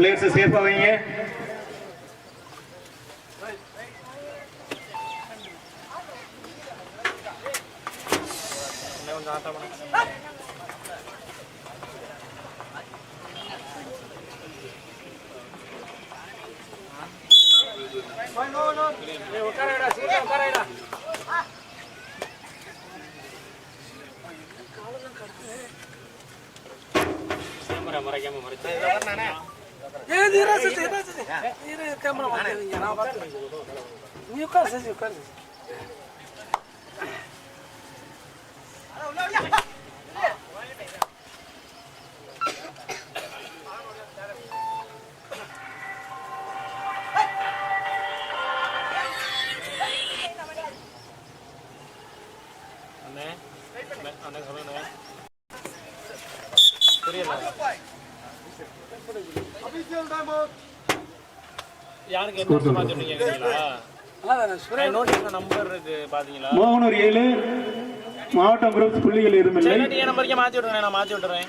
Players சேஃபா வைங்க ஏ தீரா சசி தீரா சசி தீரா ಏನ್ ಇರಸತಿ ಇರಸತಿ ಇರ ಕ್ಯಾಮ್ರಾ ಮಾಡ್ತೀವಿ ನಾವು ಬರ್ತೀವಿ ನೀವು ಕಳ್ಸಿ ನೀವು ಕಳ್ಸಿ અને અને સમય நோட்டீஸ் நம்பர் இருக்கு பாத்தீங்களா? மோகனூர் ஏழு மாவட்டம் குரூப்ஸ் புள்ளிகள் நீ நம்பருக்கே மாத்தி விட்டுறேன் நான் மாத்தி விட்டுறேன்.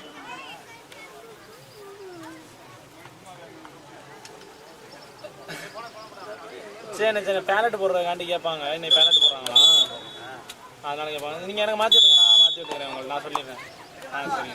சரி சரி பேலட் போடுறதுக்காண்டி கேட்பாங்க. இன்னைக்கு பேலட் போடுறாங்களா? அதனால கேட்பாங்க. நீங்க எனக்கு மாத்தி விட்டுருங்க நான் மாத்தி விட்டுக்கிறேன் உங்களுக்கு. நான் சொல்லிடுறேன். ஆ சரிங்க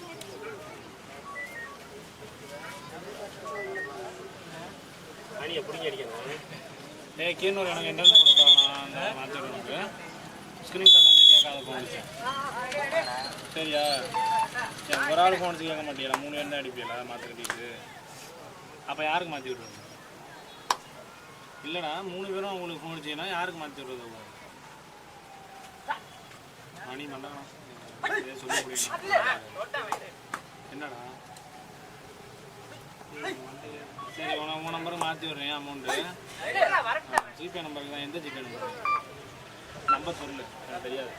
அணியை பிடிங்க அடிக்கணும். ஏய் கீழூர் எனக்கு என்ட்ரன்ஸ் போட்டுருக்காங்க நான் மாற்றி உனக்கு ஸ்க்ரீன்ஷாட் அந்த கேட்காத போனுச்சு சரியா? சரி ஒரு ஆள் ஃபோன் கேட்க மாட்டியா? மூணு பேர் தான் அடிப்பியல மாற்றி அப்போ யாருக்கு மாற்றி விடுறது? இல்லைடா மூணு பேரும் உங்களுக்கு ஃபோன் அடிச்சீங்கன்னா யாருக்கு மாற்றி விடுறது மணி மண்டானா என்னடா? சரி உனக்கு உன் நம்பருக்கு மாற்றி விடுறேன் அமௌண்ட்டு ஜிபே நம்பருக்கு தான் எந்த ஜிபே நம்பர் நம்பர் சொல்லு எனக்கு தெரியாது.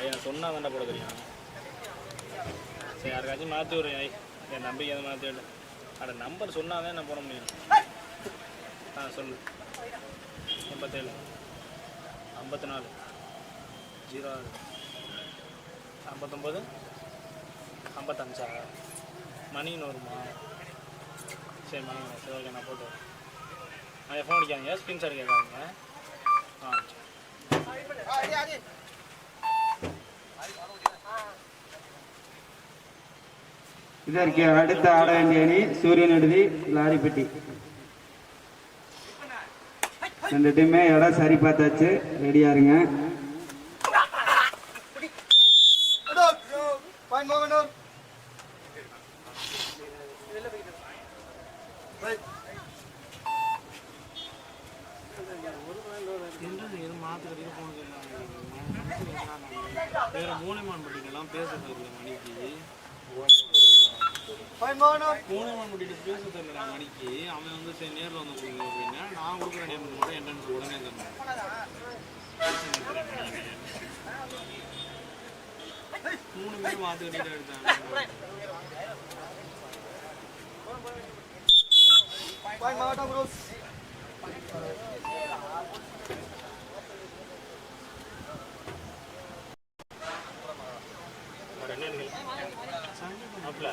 ஐயா சொன்னால் தானே போட தெரியும். சரி யாருக்காச்சும் மாற்றி விடுறேன் ஐ. என் நம்பிக்கை எதை மாற்றி விடு அட நம்பர் சொன்னால் தான் நான் போட முடியும்? ஆ சொல்லு. எண்பத்தேழு. ஐம்பத்தி நாலு ஜீரோ ஆறு. ஐம்பத்தொம்போது. ஐம்பத்தஞ்சா? மணி வருமா சரி வரும். சரி ஓகே நான் போட்டு நான் ஃபோன் அடிக்காதீங்க. ஸ்க்ரீன்ஷாட் கேட்காதீங்க. ஆ இதற்கு அடுத்து ஆட வேண்டிய அணி சூரியன் விடுதி லாரிப்பட்டி. ரெண்டு டீமே இடம் சரி பார்த்தாச்சு. ரெடியா இருங்க. பட்டிட்டெல்லாம் பேசுறது இல்லை மணிக்கு பேச தெரியல மணிக்கு அவன் வந்து சரி நேரில் வந்து கொடுங்க அப்படின்னா நான் கொடுக்குற நேரம் மட்டும் என்ட்ரன்ஸ் உடனே தரணும் மூணு பேரும் மாற்றி எடுத்தாங்க அப்படியா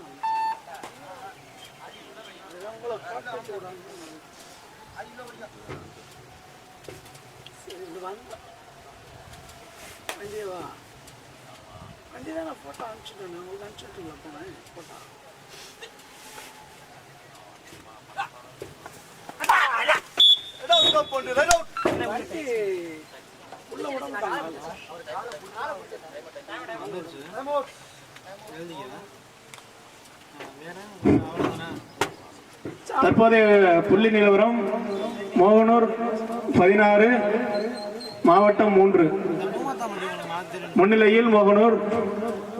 சரி வாங்க வந்த வா வண்டி தான் நான் ஃபோட்டோ அனுப்பிச்சுட்டேன் உங்களுக்கு அனுப்பிச்சுட்டுங்களா போனேன் ஃபோட்டோ வண்டி உள்ள உடம்பு மாட்டாங்க எழுதிக்க வேற அவ்வளோதானே தற்போதைய புள்ளி நிலவரம் மோகனூர் பதினாறு மாவட்டம் மூன்று முன்னிலையில் மோகனூர்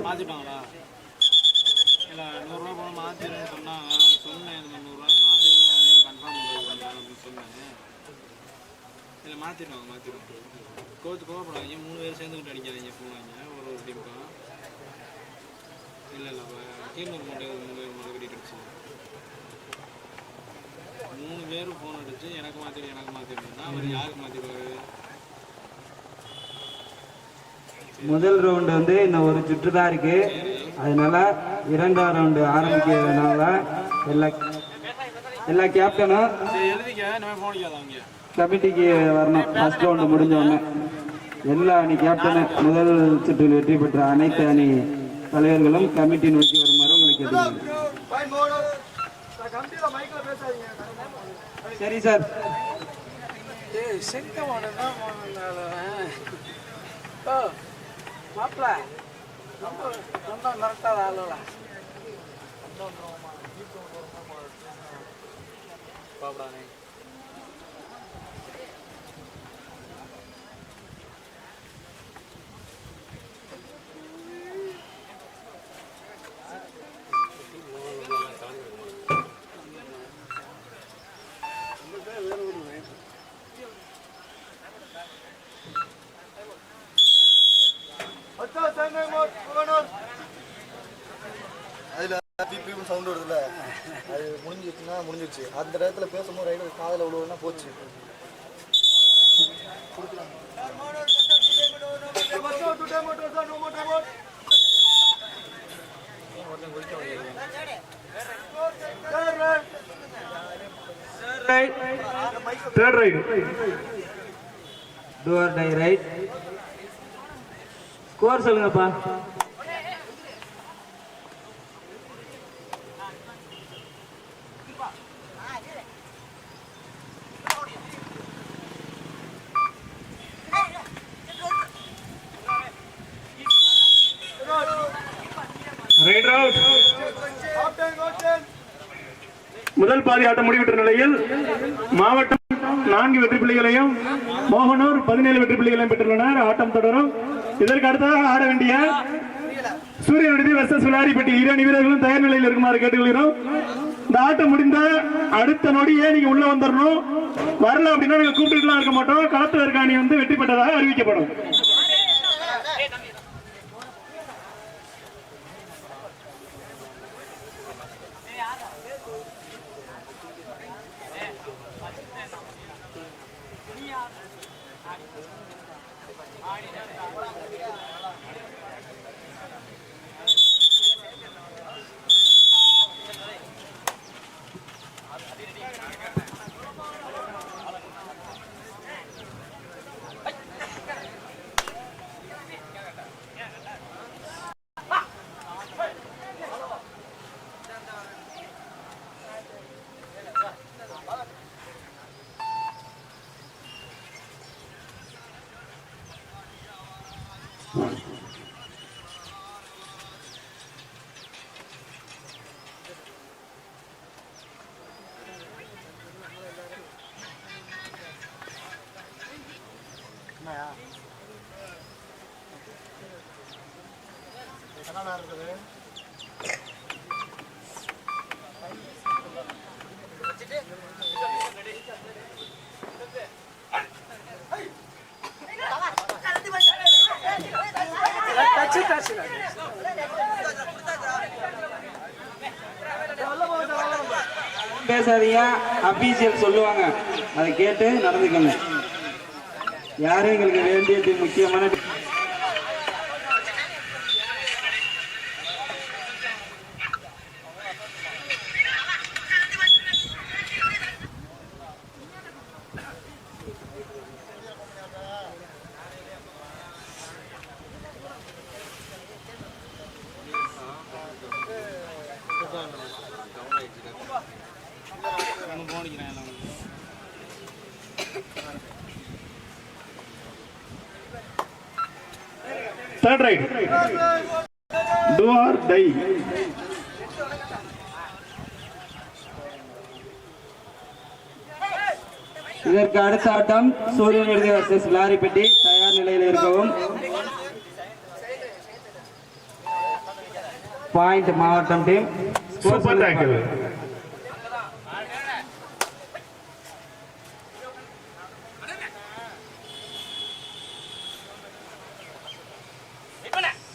மாற்றிட்டாங்களா இல்லை நூறுரூவா சொன்னேன் அப்படின்னு இல்லை மாற்றிடுவாங்க மாற்றிடுவாங்க கோச்சு கோவப்படாதீங்க மூணு பேர் சேர்ந்துக்கிட்டு அடிக்காதீங்க போனாங்க ஒரு ஒரு டீமுக்கும் இல்லை இல்லை கீழ்நூறு மூட்டை மூணு பேர் மூணு மூணு பேரும் ஃபோன் அடிச்சு எனக்கு மாற்றிடு எனக்கு மாற்றிடுன்னா அவர் யாருக்கு மாற்றிடுவாரு முதல் ரவுண்டு வந்து இன்னும் ஒரு சுற்று தான் இருக்கு அதனால இரண்டாம் ரவுண்டு ஆரம்பிக்கிறதுனால எல்லா எல்லா கேப்டனும் கமிட்டிக்கு வரணும். ஃபர்ஸ்ட் ரவுண்டு முடிஞ்ச உடனே. எல்லா அணி கேப்டனு முதல் சுற்றில் வெற்றி பெற்ற அனைத்து அணி தலைவர்களும் கமிட்டி நோக்கி வருமாறு உங்களை சரி சார். மாப்பிள்ள ரொம்ப ரொம்ப மிரட்டாத ஆளுடா. பாப்படானே விழுவுனா போச்சு third raid do or die raid score சொல்லுங்கப்பா. ரைட் அவுட் முதல் பாதி ஆட்டம் முடிவிட்ட நிலையில் மாவட்டம் நான்கு வெற்றி புள்ளிகளையும் மோகனூர் பதினேழு வெற்றி புள்ளிகளையும் பெற்றுள்ளனர். ஆட்டம் தொடரும். இதற்கு அடுத்ததாக ஆட வேண்டிய சூரிய விடுதி வெசஸ் விளாரிப்பட்டி இரு அணி வீரர்களும் தயார் நிலையில் இருக்குமாறு கேட்டுக்கொள்கிறோம். இந்த ஆட்டம் முடிந்த அடுத்த நொடியே நீங்க உள்ள வந்துடணும் வரல அப்படின்னா நீங்க கூப்பிட்டுலாம் இருக்க மாட்டோம். களத்தில் இருக்க அணி வந்து வெற்றி பெற்றதாக அறிவிக்கப்படும். ありがとうございます。டச்சு இருக்குது. பேசாதீங்க. அபிஷியல் சொல்லுவாங்க. அதை கேட்டு நடந்துக்கோங்க. யாரும் எங்களுக்கு வேண்டியது முக்கியமான ஒன்று போனிக்கிறேன் எல்லாம். Third raid do or die இதற்கு அடுத்த ஆட்டம் சூரியன் விருது வர்சஸ் லாரிப்பட்டி தயார் நிலையில் இருக்கவும் பாயிண்ட் மாவட்டம் team super tackle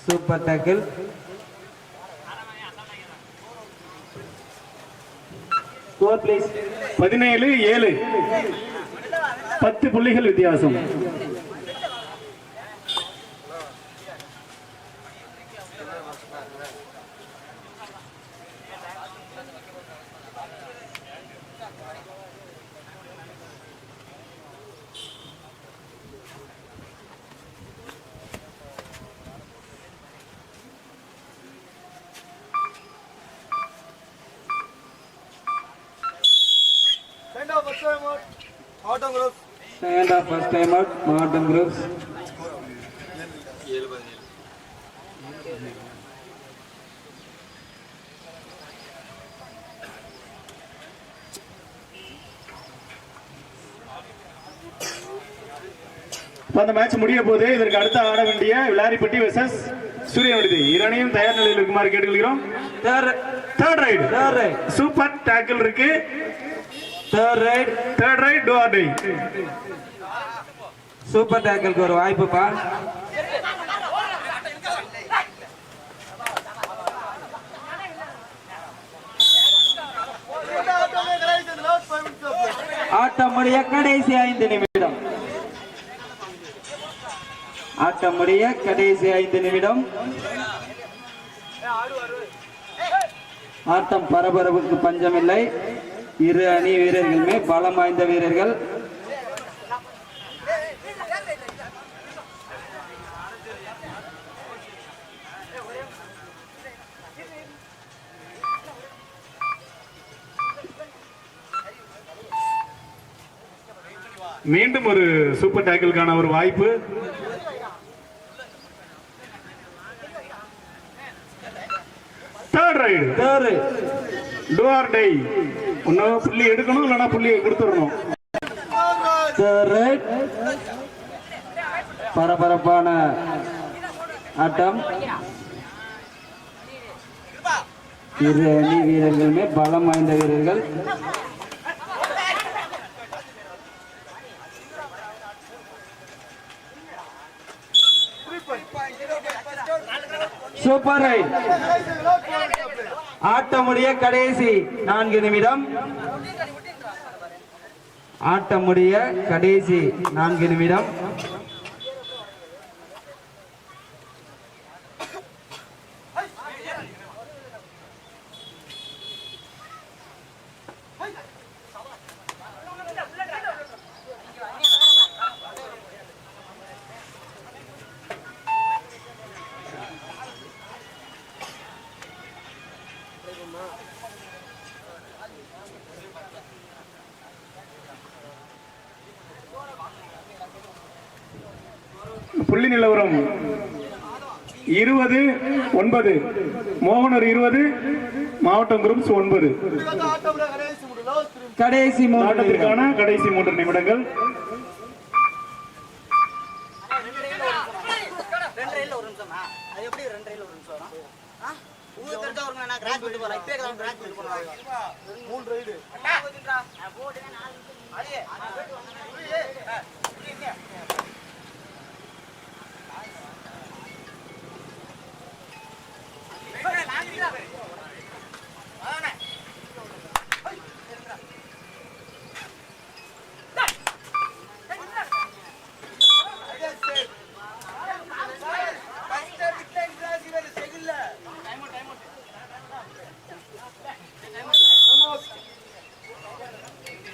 super tackle. பதினேழு ஏழு. பத்து புள்ளிகள் வித்தியாசம். ஆஃப் ஃபர்ஸ்ட் டைம் அவுட் மாவட்டம் குரூப்ஸ் இப்ப அந்த மேட்ச் முடிய போது இதற்கு அடுத்து ஆட வேண்டிய விளாரிப்பட்டி வெர்சஸ் சூரியன் விடுதி இரணையும் தயார் நிலையில் இருக்குமாறு கேட்டுக்கொள்கிறோம். Third third raid third raid super tackle இருக்கு. Third raid third raid do super டேக்கிளுக்கு ஒரு வாய்ப்புப்பா Last ஆட்டம் முடிய கடைசி ஐந்து நிமிடம். ஆட்டம் முடிய கடைசி ஐந்து நிமிடம். ஆட்டம் பரபரப்புக்கு பஞ்சமில்லை. இரு அணி வீரர்களுமே பலம் வாய்ந்த வீரர்கள். மீண்டும் ஒரு சூப்பர் டேக்கிளுக்கான ஒரு வாய்ப்பு. Third raid third do or die ஒன்னும் புள்ளி எடுக்கணும் இல்லைன்னா புள்ளியை கொடுத்துடணும். பரபரப்பான ஆட்டம். இரு அணி வீரர்களுமே பலம் வாய்ந்த வீரர்கள். சூப்பர் ரைட் ஆட்டமுடைய கடைசி நான்கு நிமிடம். ஆட்டமுடைய கடைசி நான்கு நிமிடம். புள்ளி நிலவரம் இருபது ஒன்பது மோகனர் இருபது மாவட்டம் குரூப்ஸ் ஒன்பது கடைசி மூன்று. ஆட்டத்திற்கான கடைசி மூன்று நிமிடங்கள் ரெண்டு ரயில் ஒரு நிமிஷமா அது எப்படி ரெண்டு ரயில் ஒரு நிமிஷம் வரும் ஆ? உங்களுக்கு தெரிஞ்சா வருங்க நான் கிராஸ் பண்ணிட்டு போறேன் இப்பயே கிராஸ் பண்ணிட்டு போறேன் மூணு ரைடு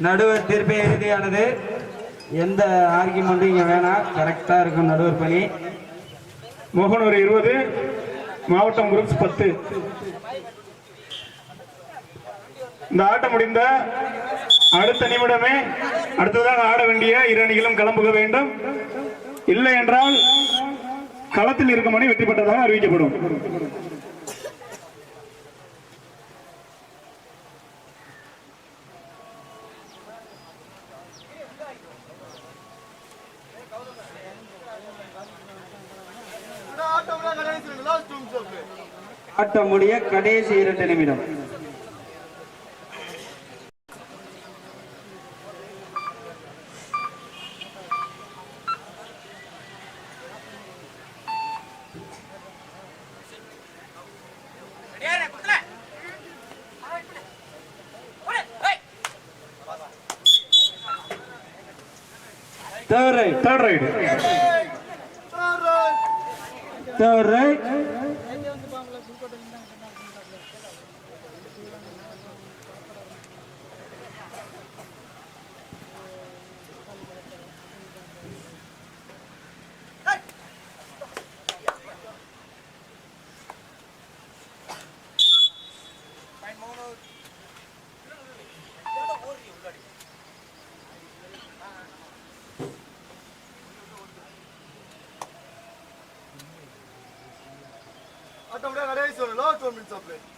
நடுவர் தீர்ப்பே இறுதியானது எந்த ஆர்கியூமெண்ட்டும் இங்க வேணாம் கரெக்டா இருக்கும் நடுவர் பணி. மோகனூர் இருபது மாவட்டம் குரூப்ஸ் பத்து. இந்த ஆட்டம் முடிந்த அடுத்த நிமிடமே அடுத்ததாக ஆட வேண்டிய இரு அணிகளும் கிளம்புக வேண்டும். இல்லை என்றால் களத்தில் இருக்கும் அணி வெற்றி பெற்றதாக அறிவிக்கப்படும் ஆட்டம் லாஸ்ட் டூ மினிட்ஸ் ஆட்டம் முடிய கடைசி இரண்டு நிமிடம் Third right, third raid third right. ஆட்டம் கடைசி லாஸ்ட் ஒன் மினிட்ஸ்